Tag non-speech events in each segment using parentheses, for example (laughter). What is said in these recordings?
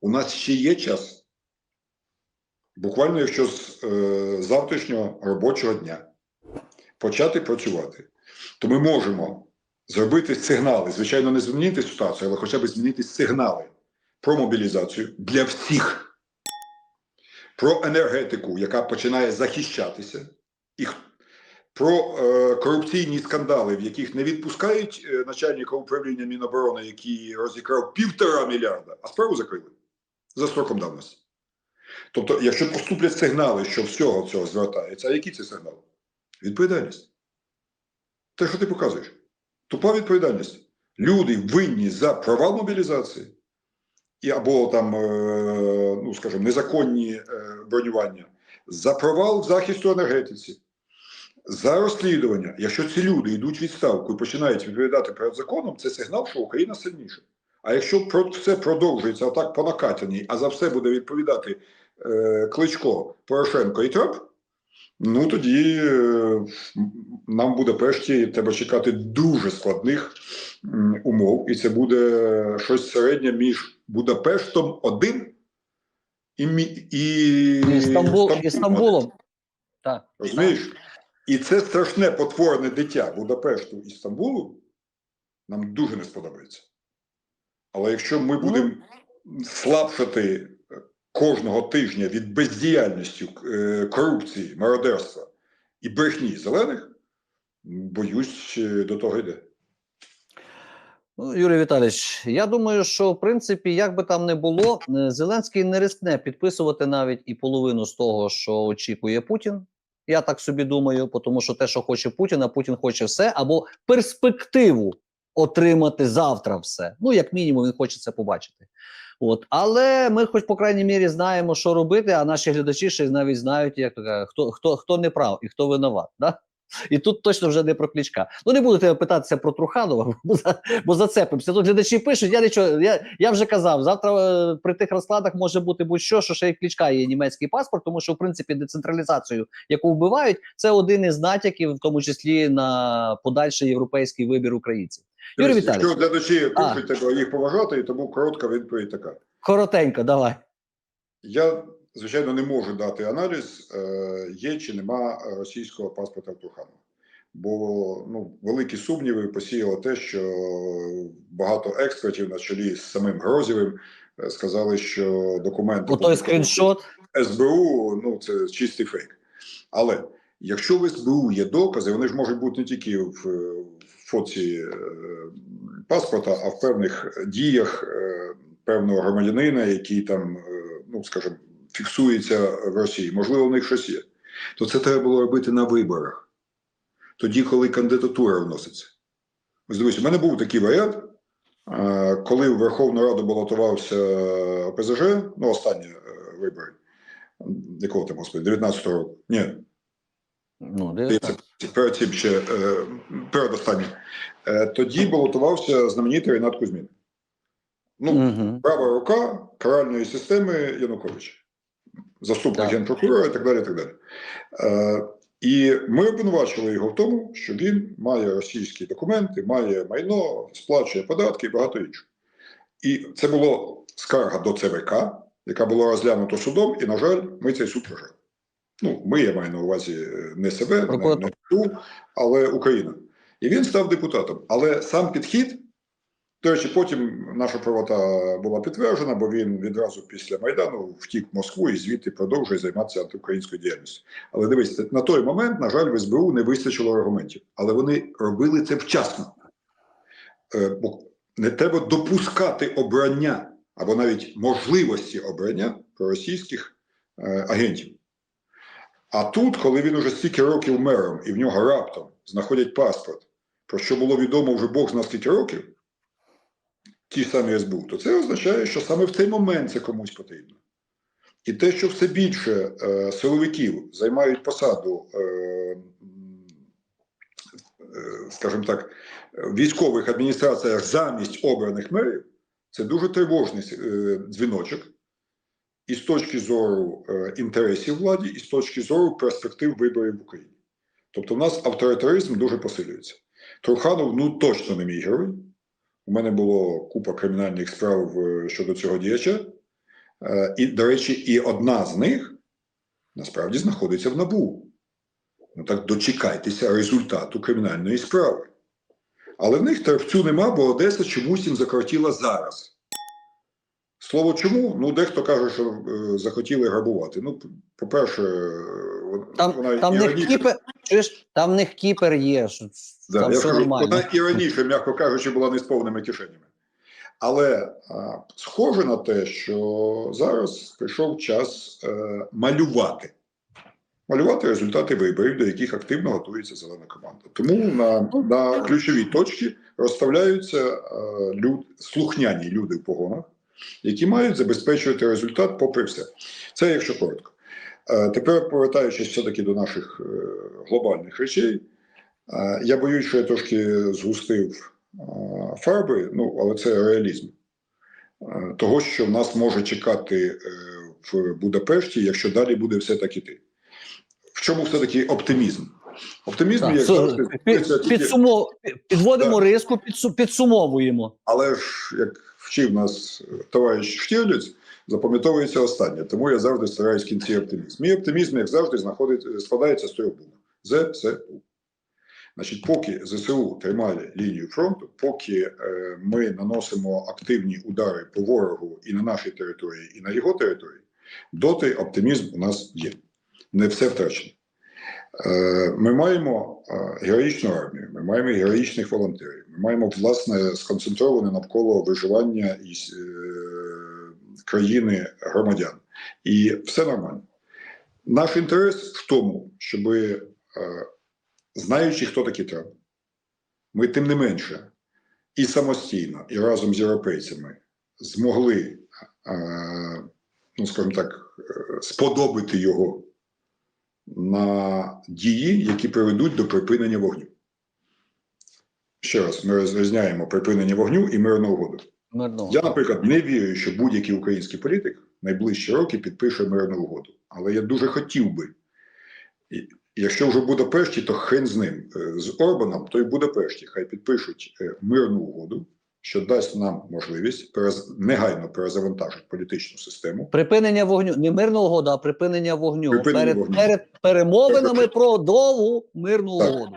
У нас ще є час. Буквально, якщо з е, завтрашнього робочого дня почати працювати, то ми можемо зробити сигнали. Звичайно, не змінити ситуацію, але хоча б змінити сигнали про мобілізацію для всіх, про енергетику, яка починає захищатися, і про е, корупційні скандали, в яких не відпускають е, начальника управління Міноборони, який розікрав півтора мільярда, а справу закрили за строком давності. Тобто, якщо поступлять сигнали, що всього цього звертається, а які це сигнали? Відповідальність. Те, що ти показуєш. Тупа відповідальність. Люди винні за провал мобілізації і або там, е, ну скажімо, незаконні е, бронювання, за провал в захисту енергетиці, за розслідування. Якщо ці люди йдуть відставку і починають відповідати перед законом, це сигнал, що Україна сильніша. А якщо це продовжується отак по накатаній, а за все буде відповідати е, Кличко, Порошенко і Трамп, ну тоді е, нам в Будапешті треба чекати дуже складних м, умов, і це буде щось середнє між Будапештом один і, і, І Стамбул, і Стамбулом. Так. Розумієш? І це страшне потворне дитя Будапешту і Стамбулу нам дуже не сподобається. Але якщо ми будемо слабшати е, кожного тижня від бездіяльності, е, корупції, мародерства і брехні зелених, боюсь, е, до того йде. Ну, Юрій Віталійович, я думаю, що в принципі, як би там не було, Зеленський не рискне підписувати навіть і половину з того, що очікує Путін. Я так собі думаю, тому що те, що хоче Путін, а Путін хоче все, або перспективу отримати завтра все. Ну, як мінімум, він хоче це побачити. От, але ми, хоч по крайній мірі, знаємо, що робити, а наші глядачі ще навіть знають, як хто, хто, хто не прав і хто винуват. Да? І тут точно вже не про клічка. Ну не буду тебе питатися про Труханова, (laughs) бо, за, бо зацепимося. Тут глядачі пишуть. Я нічого, я, я вже казав, завтра е, при тих розкладах може бути будь-що, що ще й клічка є німецький паспорт, тому що в принципі децентралізацію, яку вбивають, це один із натяків, в тому числі на подальший європейський вибір українців. Юрій Якщо глядачі тебе їх поважати, і тому коротка відповідь така. коротенько, давай. Я, звичайно, не можу дати аналіз, е, є чи нема російського паспорта в Труханова. Бо ну, великі сумніви посіяло те, що багато експертів на чолі з самим Грозєвим е, сказали, що документи опубліковані скріншот. СБУ ну це чистий фейк. Але якщо в СБУ є докази, вони ж можуть бути не тільки в, в фоці е, паспорта, а в певних діях е, певного громадянина, який там, е, ну скажімо, фіксується в Росії. Можливо, в них щось є. То це треба було робити на виборах, тоді, коли кандидатура вноситься. Ось дивись, у мене був такий варіант. Коли в Верховну Раду балотувався ОПЗЖ, ну останні е, вибори, якого там, господи, 19-го року. Ні, Ну, перед цим ще е, передостаннім. Е, тоді балотувався знаменитий Ренат Кузьмін. Ну, Угу. права рука каральної системи Януковича, заступник генпрокурора і так далі. І, так далі. Е, і ми обвинувачували його в тому, що він має російські документи, має майно, сплачує податки і багато іншого. І це було скарга до ЦВК, яка була розглянута судом, і, на жаль, ми цей суд вважали. Ну, ми, я маю на увазі е, не себе, не, не СБУ, але Україна. І він став депутатом. Але сам підхід, до речі, потім наша правота була підтверджена, бо він відразу після Майдану втік в Москву і звідти продовжує займатися антиукраїнською діяльністю. Але дивись, на той момент, на жаль, в СБУ не вистачило аргументів. Але вони робили це вчасно. Е, бо не треба допускати обрання або навіть можливості обрання проросійських е, агентів. А тут, коли він уже стільки років мером і в нього раптом знаходять паспорт, про що було відомо вже Бог зна скільки років, ті самі СБУ, то це означає, що саме в цей момент це комусь потрібно. І те, що все більше е, силовиків займають посаду, е, е, скажімо так, військових адміністраціях замість обраних мерів, це дуже тривожний е, дзвіночок і з точки зору е, інтересів владі, і з точки зору перспектив виборів в Україні. Тобто, в нас авторитаризм дуже посилюється. Труханов ну точно не мій герой. У мене було купа кримінальних справ е, щодо цього діяча. Е, І, до речі, і одна з них насправді знаходиться в НАБУ. Ну так дочекайтеся результату кримінальної справи. Але в них терпцю нема, бо Одеса чомусь їм закортіла зараз. Слово чому? Ну, дехто каже, що е, захотіли грабувати. Ну, по-перше, Там, вона там, в них раніше- чуєш, там в них кіпер є. Що, Да, там я все нормально. вона і раніше, м'яко кажучи, була не з повними кишенями. Але а, схоже на те, що зараз прийшов час е, малювати. Малювати результати виборів, до яких активно готується зелена команда. Тому на, на ключові точки розставляються е, люд, слухняні люди в погонах, які мають забезпечувати результат попри все. Це якщо коротко. Е, тепер повертаючись все-таки до наших е, глобальних речей, е, я боюсь, що я трошки згустив фарби, ну, але це реалізм. Того, що в нас може чекати в Будапешті, якщо далі буде все так іти. В чому все-таки оптимізм? Оптимізм, Так, як завжди, під- тільки- підводимо Так. риску, підсумовуємо. Але ж, як вчив нас товариш Штірліц, запам'ятовується останнє. Тому я завжди стараюсь кінці оптимізм. Мій оптимізм, як завжди, знаходить, складається з трьох букв. ЗСУ. Значить, поки ЗСУ тримає лінію фронту, поки е, ми наносимо активні удари по ворогу і на нашій території, і на його території, доти оптимізм у нас є. Не все втрачено. Е, Ми маємо е, героїчну армію, ми маємо героїчних волонтерів, ми маємо власне сконцентроване навколо виживання і е, країни громадян. І все нормально. Наш інтерес в тому, щоб, е, знаючи, хто такий Трамп, ми тим не менше і самостійно, і разом з європейцями змогли, е, ну скажімо так, е, сподобати його на дії, які приведуть до припинення вогню. Ще раз, ми розрізняємо припинення вогню і мирну угоду. Мирного. Я, наприклад, не вірю, що будь-який український політик найближчі роки підпише мирну угоду. Але я дуже хотів би. І якщо вже Будапешті, то хрен з ним. Е, З Орбаном, то й Будапешті. Хай підпишуть е, мирну угоду, що дасть нам можливість перез... негайно перезавантажити політичну систему. Припинення вогню, не мирна угода, а припинення вогню. Припинення перед, вогню. перед перемовинами про довгу мирну Так. угоду.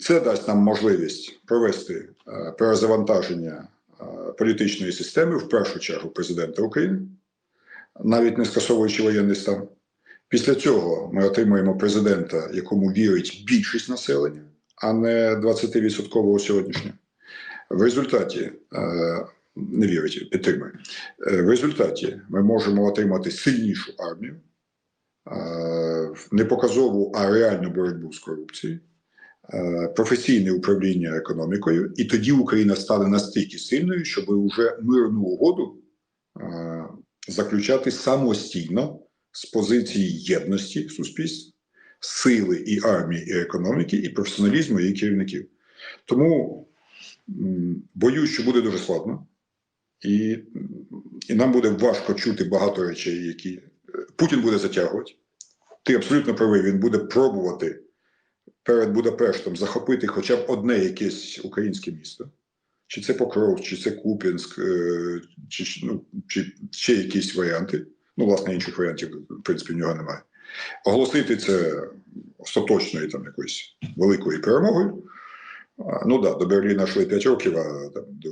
Це дасть нам можливість провести е, перезавантаження політичної системи, в першу чергу президента України, навіть не скасовуючи воєнний стан. Після цього ми отримаємо президента, якому вірить більшість населення, а не 20% сьогоднішнього. В результаті е, не вірить, підтримує. Е, В результаті ми можемо отримати сильнішу армію, е, не показову, а реальну боротьбу з корупцією е, професійне управління економікою, і тоді Україна стане настільки сильною, щоб уже мирну угоду е, заключати самостійно з позиції єдності суспільства, сили і армії, і економіки, і професіоналізму її керівників. Тому боюсь, що буде дуже складно, і, і нам буде важко чути багато речей, які е, Путін буде затягувати. Ти абсолютно правий, він буде пробувати перед Будапештом захопити хоча б одне якесь українське місто, чи це Покров, чи це Куп'янськ, е, чи, ну, чи ще якісь варіанти. Ну, власне, інших варіантів, в принципі, в нього немає. Оголосити це остаточною там якоюсь великою перемогою. А, Ну так, да, до Берліна йшли 5 років, а там до.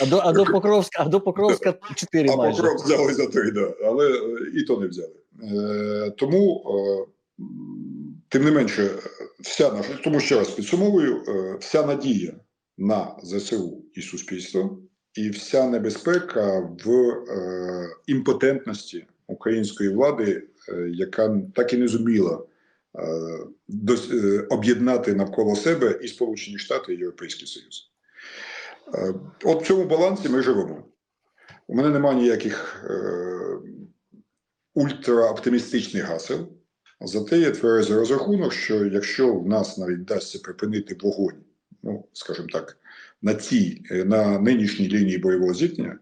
А до, а до Покровська, а до Покровська 4 А майже. Покров взяли за три, да. але е, і то не взяли. Е, тому, е, тим не менше, вся наша, тому ще раз підсумовую, е, вся надія на ЗСУ і суспільство, і вся небезпека в імпотентності української влади, яка так і не зуміла об'єднати навколо себе і Сполучені Штати, і Європейський Союз. От в цьому балансі ми живемо. У мене немає ніяких ультраоптимістичних гасел. Зате є тверезий розрахунок, що якщо в нас навіть вдасться припинити вогонь, ну, скажімо так, на цій, е, на нинішній лінії бойового зіткнення,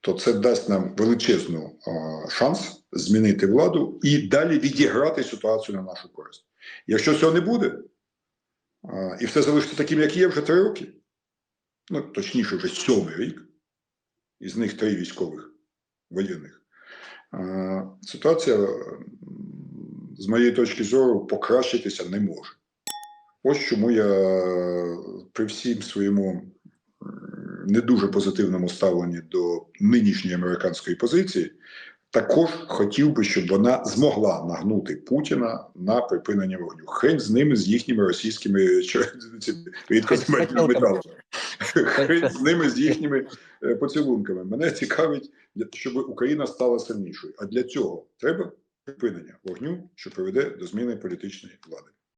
то це дасть нам величезну е, шанс змінити владу і далі відіграти ситуацію на нашу користь. Якщо цього не буде, е, і все залишиться таким, як є вже три роки, ну точніше, вже сьомий рік, із них три військових воєнних. Е, Ситуація, з моєї точки зору, покращитися не може. Ось чому я при всім своєму не дуже позитивному ставленні до нинішньої американської позиції, також хотів би, щоб вона змогла нагнути Путіна на припинення вогню. Хрень з ними, з їхніми російськими рідкоземельними металами. Хрень з ними, з їхніми е, поцілунками. Мене цікавить, щоб Україна стала сильнішою. А для цього треба припинення вогню, що приведе до зміни політичної влади.